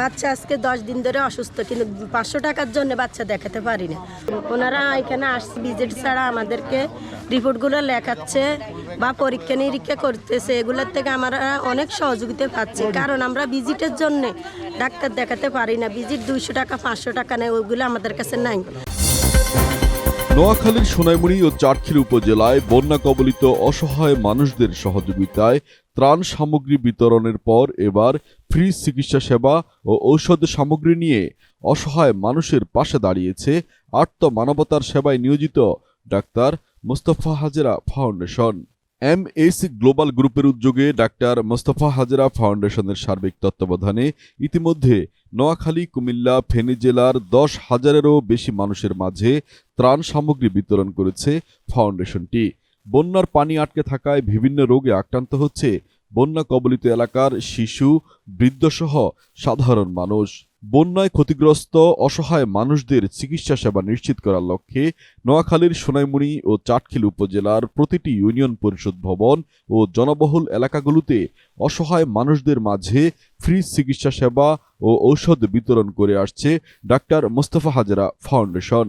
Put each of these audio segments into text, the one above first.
বাচ্চা আজকে দশ দিন ধরে অসুস্থ, কিন্তু পাঁচশো টাকার জন্য বাচ্চা দেখাতে পারি না ওনারা এখানে আসছে ভিজিট ছাড়া আমাদেরকে রিপোর্টগুলো লেখাচ্ছে বা পরীক্ষা নিরীক্ষা করতেছে। এগুলোর থেকে আমরা অনেক সহযোগিতা পাচ্ছি, কারণ আমরা ভিজিটের জন্যে ডাক্তার দেখাতে পারি না। ভিজিট দুইশো টাকা, পাঁচশো টাকা নেয় ওইগুলো আমাদের কাছে নাই। নোয়াখালীর সোনাইমুড়ি ও চাটখিল উপজেলায় বন্যা কবলিত অসহায় মানুষদের সহযোগিতায় ত্রাণ সামগ্রী বিতরণের পর এবার ফ্রি চিকিৎসা সেবা ও ঔষধ সামগ্রী নিয়ে অসহায় মানুষের পাশে দাঁড়িয়েছে আত্ম মানবতার সেবায় নিয়োজিত doctor Mostafa Hajera foundation. M S global গ্রুপের উদ্যোগে ডাক্তার মোস্তফা হাজেরা ফাউন্ডেশনের সার্বিক তত্ত্বাবধানে ইতিমধ্যে নোয়াখালী, কুমিল্লা, ফেনী জেলার দশ হাজারেরও বেশি মানুষের মাঝে ত্রাণ সামগ্রী বিতরণ করেছে ফাউন্ডেশনটি। বন্যার পানি আটকে থাকায় বিভিন্ন রোগে আক্রান্ত হচ্ছে বন্যা কবলিত এলাকার শিশু, বৃদ্ধসহ সাধারণ মানুষ। বন্যায় ক্ষতিগ্রস্ত, অসহায় মানুষদের চিকিৎসা সেবা নিশ্চিত করার লক্ষ্যে নোয়াখালীর সোনাইমুড়ি ও চাটখিল উপজেলার প্রতিটি ইউনিয়ন পরিষদ ভবন ও জনবহুল এলাকাগুলোতে অসহায় মানুষদের মাঝে ফ্রি চিকিৎসা সেবা ও ঔষধ বিতরণ করে আসছে doctor Mostafa Hajera foundation.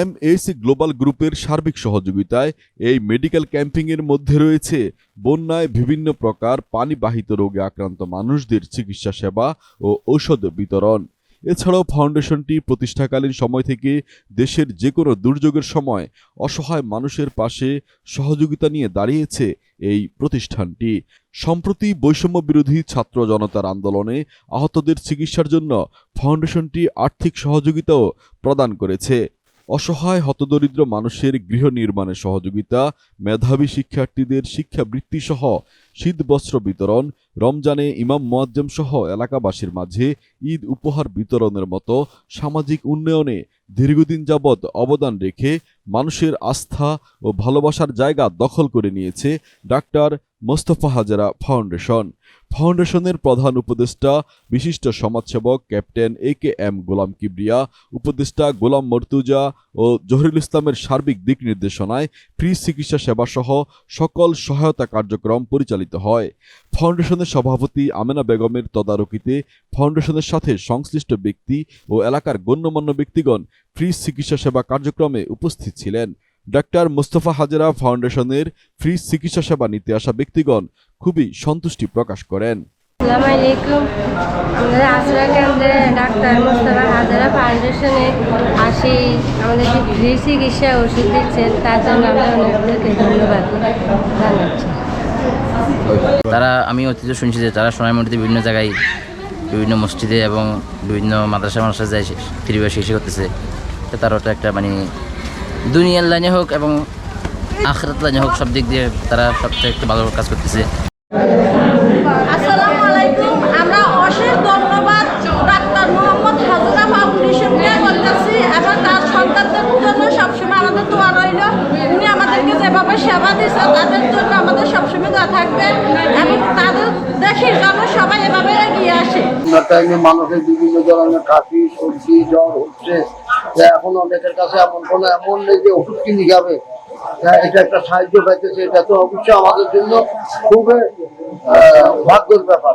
M S global গ্রুপের সার্বিক সহযোগিতায় এই মেডিকেল ক্যাম্পিংয়ের মধ্যে রয়েছে বন্যায় বিভিন্ন প্রকার পানিবাহিত রোগে আক্রান্ত মানুষদের চিকিৎসা সেবা ও ঔষধ বিতরণ। এছাড়াও ফাউন্ডেশনটি প্রতিষ্ঠাকালীন সময় থেকে দেশের যে কোনো দুর্যোগের সময় অসহায় মানুষের পাশে সহযোগিতা নিয়ে দাঁড়িয়েছে এই প্রতিষ্ঠানটি। সম্প্রতি বৈষম্য বিরোধী ছাত্র জনতার আন্দোলনে আহতদের চিকিৎসার জন্য ফাউন্ডেশনটি আর্থিক সহযোগিতাও প্রদান করেছে। অসহায় হতদরিদ্র মানুষের গৃহ নির্মাণে সহযোগিতা মেধাবী শিক্ষার্থীদের শিক্ষাবৃত্তি সহ শীত বস্ত্র বিতরণ, রমজানে ইমাম মোয়াজ্জেম সহ এলাকাবাসীর মাঝে ঈদ উপহার বিতরণের মতো সামাজিক উন্নয়নে দীর্ঘদিন যাবৎ অবদান রেখে মানুষের আস্থা ও ভালোবাসার জায়গা দখল করে নিয়েছে ডাক্তার মোস্তফা হাজারা ফাউন্ডেশন। ফাউন্ডেশনের প্রধান উপদেষ্টা, বিশিষ্ট সমাজসেবক captain A K M Golam Kibria, উপদেষ্টা গোলাম মর্তুজা ও জহিরুল ইসলামের সার্বিক দিক নির্দেশনায় ফ্রি চিকিৎসা সেবা সহ সকল সহায়তা কার্যক্রম পরিচালিত হয়। ফাউন্ডেশনের সভাপতি আমেনা বেগমের তদারকিতে ফাউন্ডেশনের সাথে সংশ্লিষ্ট ব্যক্তি ও এলাকার গণ্যমান্য ব্যক্তিগণ ফ্রি চিকিৎসা সেবা কার্যক্রমে উপস্থিত ছিলেন। ডাক্তার মোস্তফা হাজেরা ফাউন্ডেশনের ফ্রি চিকিৎসা সেবা নিতে আসা ব্যক্তিগণ খুবই সন্তুষ্টি প্রকাশ করেন। আমাদের আশ্রয় কেন্দ্রে ডাক্তার মোস্তফা হাজারা ফাউন্ডেশনে আসি। আমাদেরকে ফ্রি চিকিৎসা ওষুধ দিচ্ছেন, তার জন্য আমরা ওনাদেরকে ধন্যবাদ জানাচ্ছি। তারা আমি অতীত শুনছি যে তারা সোনাইমুড়িতে বিভিন্ন জায়গায়, বিভিন্ন মসজিদে এবং বিভিন্ন মাদ্রাসা মানুষের যায় ফ্রিভাবে চিকিৎসা করতেছে। তার ওটা একটা মানে দুনিয়ার লাইনে হোক এবং আখরাত লাইনে হোক, সব দিক দিয়ে তারা সবচেয়ে একটা ভালো কাজ করতেছে। সেবা তাদের জন্য আমাদের সবসময় দোয়া থাকবে। এবং তাদের সবাই এভাবে এগিয়ে আসে। টাইমে মানুষের বিভিন্ন ধরনের কাশি সর্দি জ্বর হচ্ছে। এখন অনেকের কাছে এমন কোনো এমন নেই যে ওষুধ কিনে যাবে এটা একটা সাহায্য পাইতেছে, এটা তো অবশ্যই আমাদের জন্য খুবই ভাগ্যের ব্যাপার।